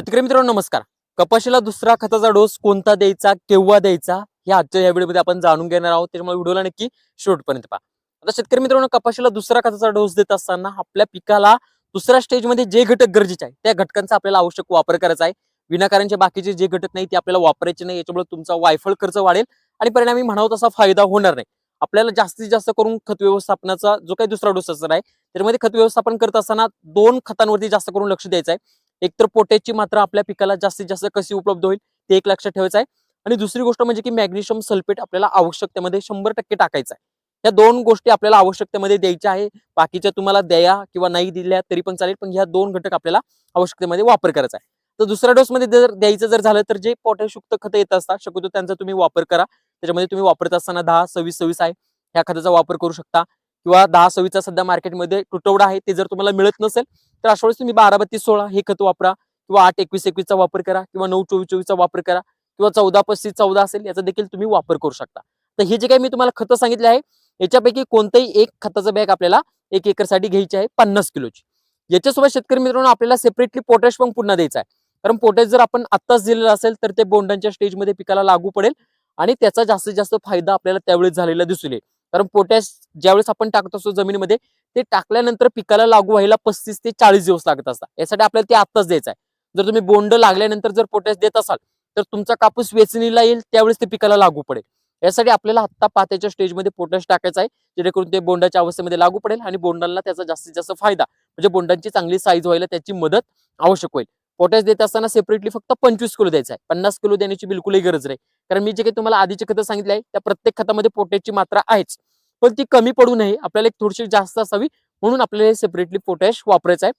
शेतकरी मित्रांनो नमस्कार. कपाशीला दुसरा खताचा डोस कोणता द्यायचा केव्हा द्यायचा हे आजच्या या व्हिडिओमध्ये आपण जाणून घेणार आहोत. त्यामुळे व्हिडिओला नक्की शेवटपर्यंत पहा. आता शेतकरी मित्रांनो कपाशीला दुसरा खताचा डोस देत असताना आपल्या पिकाला दुसऱ्या स्टेजमध्ये जे घटक गरजेचे आहे त्या घटकांचा आपल्याला आवश्यक वापर करायचा आहे. विनाकारणचे बाकीचे जे घटक नाही ते आपल्याला वापरायचे नाही. याच्यामुळे तुमचा वायफळ खर्च वाढेल आणि परिणामी म्हणावं तसा फायदा होणार नाही. आपल्याला जास्तीत जास्त करून खत व्यवस्थापनाचा जो काही दुसरा डोस असणार आहे त्यामध्ये खत व्यवस्थापन करत असताना दोन खतांवरती जास्त करून लक्ष द्यायचं आहे. एक तर पोटॅशची मात्रा आपल्या पिकाला जास्तीत जास्त कशी उपलब्ध होईल ते एक लक्षात ठेवायचं आहे. आणि दुसरी गोष्ट म्हणजे की मॅग्नेशियम सल्फेट आपल्याला आवश्यकतेमध्ये शंभर टक्के टाकायचं आहे. या दोन गोष्टी आपल्याला आवश्यकतेमध्ये द्यायच्या आहे. बाकीच्या तुम्हाला द्या किंवा नाही दिल्या तरी पण चालेल पण ह्या दोन घटक आपल्याला आवश्यकतेमध्ये वापर करायचा आहे. तर दुसऱ्या डोस मध्ये जर द्यायचं जर झालं तर जे पोटॅशयुक्त खतं येत असतात शक्यतो त्यांचा तुम्ही वापर करा. त्याच्यामध्ये तुम्ही वापरत असताना दहा सव्वीस सव्वीस आहे. ह्या खताचा वापर करू शकता. किंवा दहा सव्वीचा सध्या मार्केटमध्ये तुटवडा आहे ते जर तुम्हाला मिळत नसेल तर अशा वेळेस तुम्ही बारा बत्तीस सोळा हे खत वापरा किंवा आठ एकवीस एकवीसचा वापर करा किंवा नऊ चोवीस चोवीसचा वापर करा किंवा चौदा पस्तीस चौदा असेल याचा देखील तुम्ही वापर करू शकता. तर हे जे काही मी तुम्हाला खतं सांगितले आहे याच्यापैकी कोणतंही एक खताचं बॅग आपल्याला एक एकरसाठी घ्यायची आहे पन्नास किलोची. याच्यासोबत शेतकरी मित्रांनो आपल्याला सेपरेटली पोटॅश पण पुन्हा द्यायचा आहे. कारण पोटॅश जर आपण आत्ताच दिलेलं असेल तर ते बोंडांच्या स्टेजमध्ये पिकाला लागू पडेल आणि त्याचा जास्तीत जास्त फायदा आपल्याला त्यावेळेस झालेला दिसून येईल. कारण पोटॅश ज्यावेळेस आपण टाकत असतो जमिनीमध्ये ते टाकल्यानंतर पिकाला लागू व्हायला पस्तीस ते चाळीस दिवस लागत असतात. यासाठी आपल्याला ते आत्ताच द्यायचं आहे जर तुम्ही बोंड लागल्यानंतर जर पोटॅश देत असाल तर तुमचा कापूस वेचणीला येईल त्यावेळेस ते पिकाला लागू पडेल. यासाठी आपल्याला आत्ता पात्याच्या स्टेजमध्ये पोटॅश टाकायचं आहे जेणेकरून ते बोंडाच्या अवस्थेमध्ये लागू पडेल आणि बोंडांना त्याचा जास्तीत जास्त फायदा म्हणजे बोंडांची चांगली साईज व्हायला त्याची मदत आवश्यक होईल. पोटॅश देत असताना सेपरेटली फक्त पंचवीस किलो द्यायचा आहे. पन्नास किलो देण्याची बिलकुलही गरज नाही. कारण मी जे काही तुम्हाला आधीचे खतं सांगितले आहे त्या प्रत्येक खतामध्ये पोटॅशची मात्रा आहेच. पण ती कमी पडू नये आपल्याला एक थोडीशी जास्त असावी म्हणून आपल्याला सेपरेटली पोटॅश वापरायचं आहे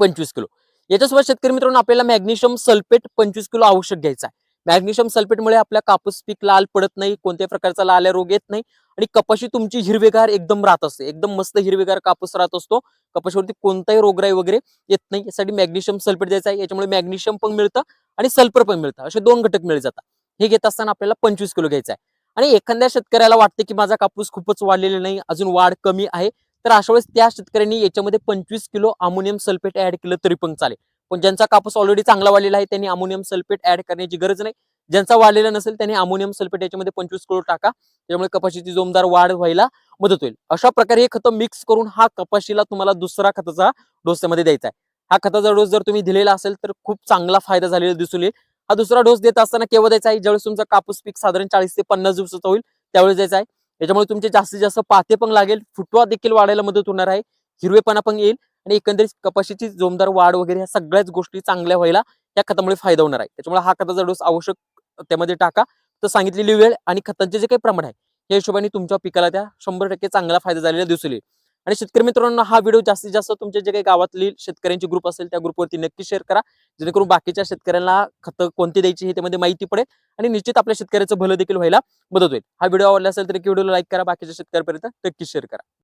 पंचवीस किलो. याच्यासोबत शेतकरी मित्रांनो आपल्याला मॅग्नेशियम सल्फेट पंचवीस किलो आवश्यक घ्यायचा आहे. मॅग्नेशियम सल्फेटमुळे आपल्या कापूस पीक लाल पडत नाही कोणत्याही प्रकारचा लाल्या रोग येत नाही आणि कपाशी तुमची हिरवेगार एकदम राहत असते एकदम मस्त हिरवेगार कापूस राहत असतो. कपाशीवरती कोणताही रोगराई वगैरे येत नाही यासाठी मॅग्नेशियम सल्फेट द्यायचा आहे याच्यामुळे मॅग्नेशियम पण मिळतं आणि सल्फर पण मिळतं. असे दोन घटक मिळत जातात. हे घेत असताना आपल्याला पंचवीस किलो घ्यायचं आहे. आणि एखाद्या शेतकऱ्याला वाटते की माझा कापूस खूपच वाढलेला नाही अजून वाढ कमी आहे तर अशा वेळेस त्या शेतकऱ्यांनी याच्यामध्ये पंचवीस किलो अमोनियम सल्फेट ऍड केलं तरी पण चालेल. पण ज्यांचा कापूस ऑलरेडी चांगला वाढलेला आहे त्यांनी अमोनियम सल्फेट ऍड करण्याची गरज नाही. ज्यांचा वाढलेला नसेल त्यांनी अमोनियम सल्फेट याच्यामध्ये पंचवीस किलो टाका. त्यामुळे कपाशीची जोमदार वाढ व्हायला मदत होईल. अशा प्रकारे हे खतं मिक्स करून हा कपाशीला तुम्हाला दुसरा खताचा डोस त्यामध्ये द्यायचा आहे. हा खताचा डोस जर तुम्ही दिलेला असेल तर खूप चांगला फायदा झालेला दिसून येईल. हा दुसरा डोस देत असताना केव्हा द्यायचा आहे? ज्यावेळेस तुमचा कापूस पीक साधारण चाळीस ते पन्नास दिवसाचा होईल त्यावेळेस द्यायचा आहे. याच्यामुळे तुमचे जास्तीत जास्त पाते पण लागेल फुटवा देखील वाढायला मदत होणार आहे. हिरवेपणा पण येईल. आणि एकंदरीत कपाशीची जोमदार वाढ वगैरे ह्या सगळ्याच गोष्टी चांगल्या व्हायला या खतामुळे फायदा होणार आहे. त्याच्यामुळे हा खताचा डोस आवश्यक त्यामध्ये टाका. तर सांगितलेली वेळ आणि खतांचे जे काही प्रमाण आहे या हिशोबाने तुमच्या पिकाला त्या शंभर टक्के चांगला फायदा झालेला दिसून येईल. आणि शेतकरी मित्रांनो हा व्हिडिओ जास्तीत जास्त तुमचे जे काही गावातली शेतकऱ्यांची ग्रुप असेल त्या ग्रुपवरती नक्की शेअर करा. जेणेकरून बाकीच्या शेतकऱ्यांना खतं कोणती द्यायची हे त्यामध्ये माहिती पडेल आणि निश्चित आपल्या शेतकऱ्याचं भलं देखील व्हायला मदत होईल. हा व्हिडिओ आवडला असेल तर व्हिडिओला लाईक करा. बाकीच्या शेतकऱ्यांपर्यंत नक्की शेअर करा.